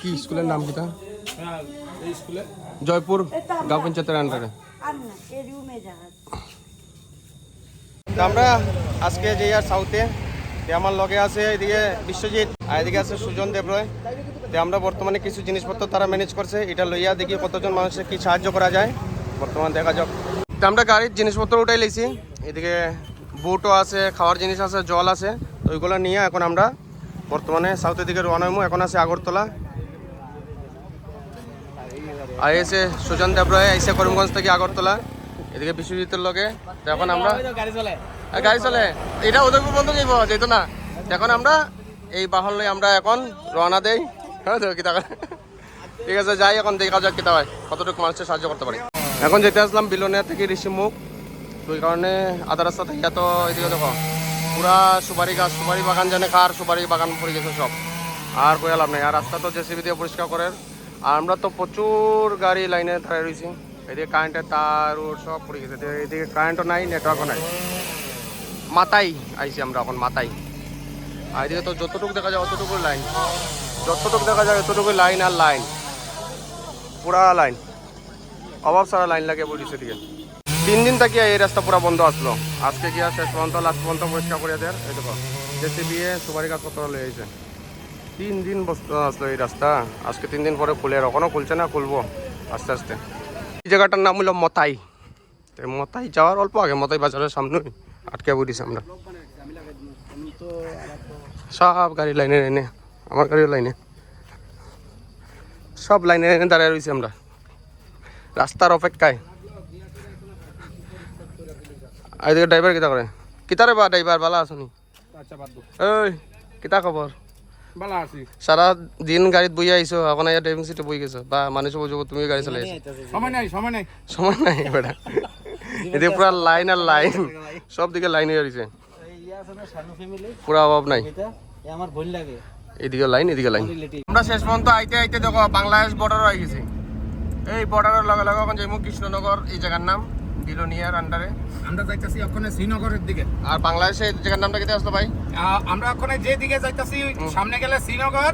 কি স্কুলের নাম কিটা জয়পুর গাঁও পঞ্চায়েতের আন্ডারে আমরা আজকে যে আর সাউথে আমার লগে আছে এদিকে বিশ্বজিৎ, আর এদিকে আছে সুজন দেবরয় তে আমরা বর্তমানে কিছু জিনিসপত্র তারা ম্যানেজ করছে, এটা লইয়া দেখি কতজন মানুষের কি সাহায্য করা যায়। বর্তমান দেখা যাক। তা আমরা গাড়ির জিনিসপত্র উঠাই লেছি এদিকে বুটও আছে, খাওয়ার জিনিস আছে, জল আছে ওইগুলো নিয়ে এখন আমরা বর্তমানে সাউথের দিকে রওনা এখন আছে আগরতলা। আর এসে সুজন দেবরয় আইসে করিমগঞ্জ থেকে আগরতলা। এদিকে বিশ্বজিতের তো এখন আমরা গাড়ি চলে। এটা উদয়পুর বন্ধ যাইব যেত না। এখন আমরা, এই বাহন লই আমরা এখন রওনা দেই। হ্যাঁ কিতা? ঠিক আছে, যাই, এখন দেখা যাক কিতা হয়, কতটুকু মানুষের সাহায্য করতে পারি। এখন যেতে আসলাম বিলোনিয়া থেকে ঋষিমুখ তো এই কারণে আধা রাস্তা থেকে তো এদিকে দেখো, পুরা সুপারি গাছ, সুপারি বাগান জানে কার, সুপারি বাগান পড়ে গেছে সব। আর লাভ নাই। আর রাস্তা তো জেসিবি দিয়ে পরিষ্কার করে আমরা তো প্রচুর গাড়ি লাইনে দাঁড়িয়ে রয়েছি। এদিকে কারেন্টের তার, ওর সব পড়ে গেছে। এদিকে- কারেন্টও নাই নেটওয়ার্কও নাই। মাতাই আইছি আমরা এখন মাতাই আর এদিকে তো যতটুকু দেখা যায় অতটুকু লাইন। যতটুকু দেখা যায় অতটুকু লাইন আর লাইন। পুরা লাইন। অভাব সারা লাইন লাগে বলিছে দিকে তিন দিন থেকে এই রাস্তা পুরা বন্ধ আসলো। আজকে গিয়া শেষ পর্যন্ত লাস্ট পর্যন্ত পরিষ্কার করে দেয় এই দেখো জেসি বিয়ে সুপারি গাছ কত আইছে। তিন দিন বসতে আসলো এই রাস্তা। আজকে তিন দিন পরে খুলে এখনও খুলছে না খুলবো আস্তে আস্তে। এই জায়গাটার নাম হলো মতাই। তো মতাই যাওয়ার অল্প আগে মতাই বাজারের সামনে আটকে পড়িছি আমরা। সব গাড়ি লাইনে লাইনে আমার গাড়িও লাইনে। সব লাইনে লাইনে দাঁড়িয়ে রয়েছি আমরা। রাস্তার অপেক্ষায়। এদিকে ড্রাইভার কিতা করে? কিতা রে বা ড্রাইভার বালা আসুনি? আচ্ছা বাদ ওই কিতা খবর? ভালো আছি। সারা দিন গাড়িত বই আইছো এখন আইয়া ড্রাইভিং সিটে বই গেছো। বা মানুষ বুঝব তুমি গাড়ি চালাই আছো। সময় নাই সময় নাই। সময় নাই বেটা। এদিকে পুরা লাইন আর লাইন সব দিকে লাইন হয়ে রয়েছে পুরা অভাব নাই। আমার ভুল লাগে এদিকে লাইন এদিকে লাইন আমরা শেষ পর্যন্ত আইতে আইতে দেখো বাংলাদেশ বর্ডার হয়ে গেছি। এই বর্ডারের লগে লগে এখন যাইমু কৃষ্ণনগর এই জায়গার নাম। বিলোনিয়ার আন্ডারে আমরা যাইতাছি ওখানে শ্রীনগরের দিকে। আর বাংলাদেশে জায়গার নামটা কেটে আসলো ভাই? আমরা ওখানে যে দিকে যাইতাছি সামনে গেলে শ্রীনগর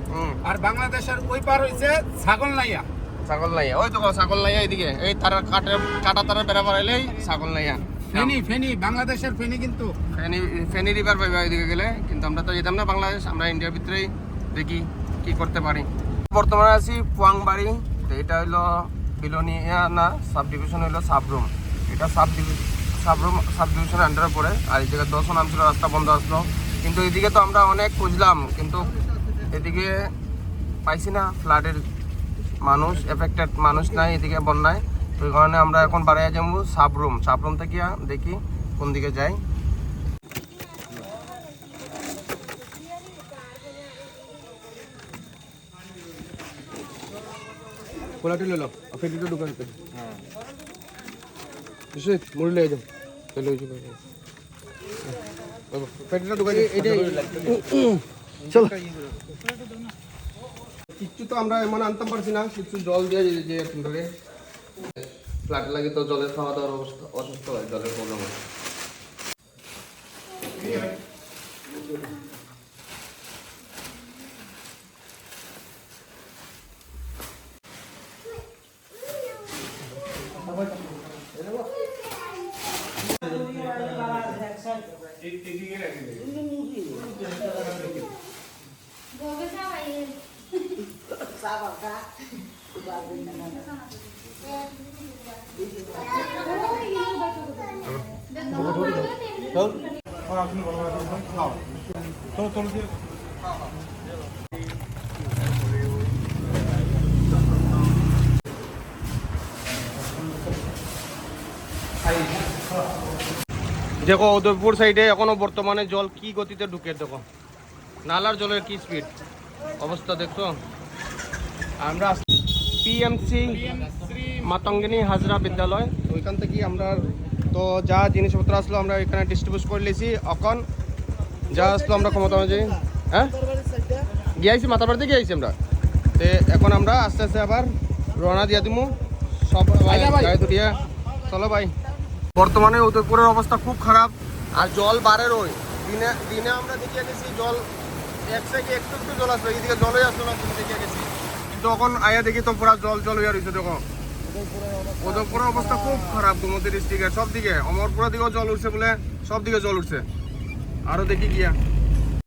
আর বাংলাদেশের ওই পার হইছে ছাগল নাইয়া ছাগল নাইয়া ওই তো ছাগল নাইয়া এইদিকে। এই তার কাটে কাটা তারা বেড়া বাড়াইলেই ছাগল নাইয়া ফেনি ফেনি বাংলাদেশের ফেনি কিন্তু। ফেনি ফেনি রিভার পাইবা এদিকে গেলে। কিন্তু আমরা তো যেতাম না বাংলাদেশ আমরা ইন্ডিয়ার ভিতরেই দেখি কি করতে পারি। বর্তমানে আছি পুয়াংবাড়ি তো এটা হইল বিলোনিয়া না সাব ডিভিশন হইল সাবরুম। এটা সাব ডিভিশন সাবরুম সাব ডিভিশনের আন্ডারে পড়ে। আর এই জায়গায় দশ নাম ছিল রাস্তা বন্ধ আসলো। কিন্তু এদিকে তো আমরা অনেক খুঁজলাম কিন্তু এদিকে পাইছি না। ফ্লাডের মানুষ এফেক্টেড মানুষ নাই এদিকে বন্যায়। তো ওই কারণে আমরা এখন বাড়াইয়া যাব সাবরুম। সাবরুম থেকে দেখি কোন দিকে যাই। খোলাটি লইল ফেটিটা ঢুকাই দিতে হ্যাঁ। বিশ্বজিৎ মুড়ি লয়ে যাও চলে ওই পেটটা ঢুকাই এইটাই চলো কিচ্ছু তো আমরা এমন আনতে পারছি না কিছু জল দিয়ে যে যে ধরে ফ্ল্যাট লাগে তো জলের খাওয়া দাওয়ার অবস্থা অসুস্থ হয় জলের প্রবলেম হয় गोगं सावाय सावा का বাবা দেখো উদয়পুর সাইডে এখনও বর্তমানে জল কি গতিতে ঢুকে দেখো। নালার জলের কি স্পিড অবস্থা দেখছ? আমরা পিএমসি মাতঙ্গিনী হাজরা বিদ্যালয়। ওইখান থেকে আমরা তো যা জিনিসপত্র আসলো আমরা এখানে ডিস্ট্রিবিউট করে লিছি এখন যা আসলো আমরা ক্ষমতা অনুযায়ী। হ্যাঁ? গিয়েছি মাথাবাড়িতে গিয়েছি আমরা। তো এখন আমরা আস্তে আস্তে আবার রওনা দিয়ে দিমু। সব দুটিয়া চলো ভাই। বর্তমানে উদয়পুরের অবস্থা খুব খারাপ। আর জল বাড়ে রই দিনে দিনে আমরা দেখিয়ে গেছি জল এক সাইডে একটু একটু জল আসবে এদিকে জলই আসলো না তুমি দেখিয়ে গেছি। কিন্তু তখন আয়া দেখি তো পুরা জল জল হয়ে রয়েছে দেখো। উদয়পুরের অবস্থা খুব খারাপ দুমতি ডিস্ট্রিক্টের সব দিকে অমরপুরের দিকেও জল উঠছে বলে সব দিকে জল উঠছে। আরও দেখি গিয়া।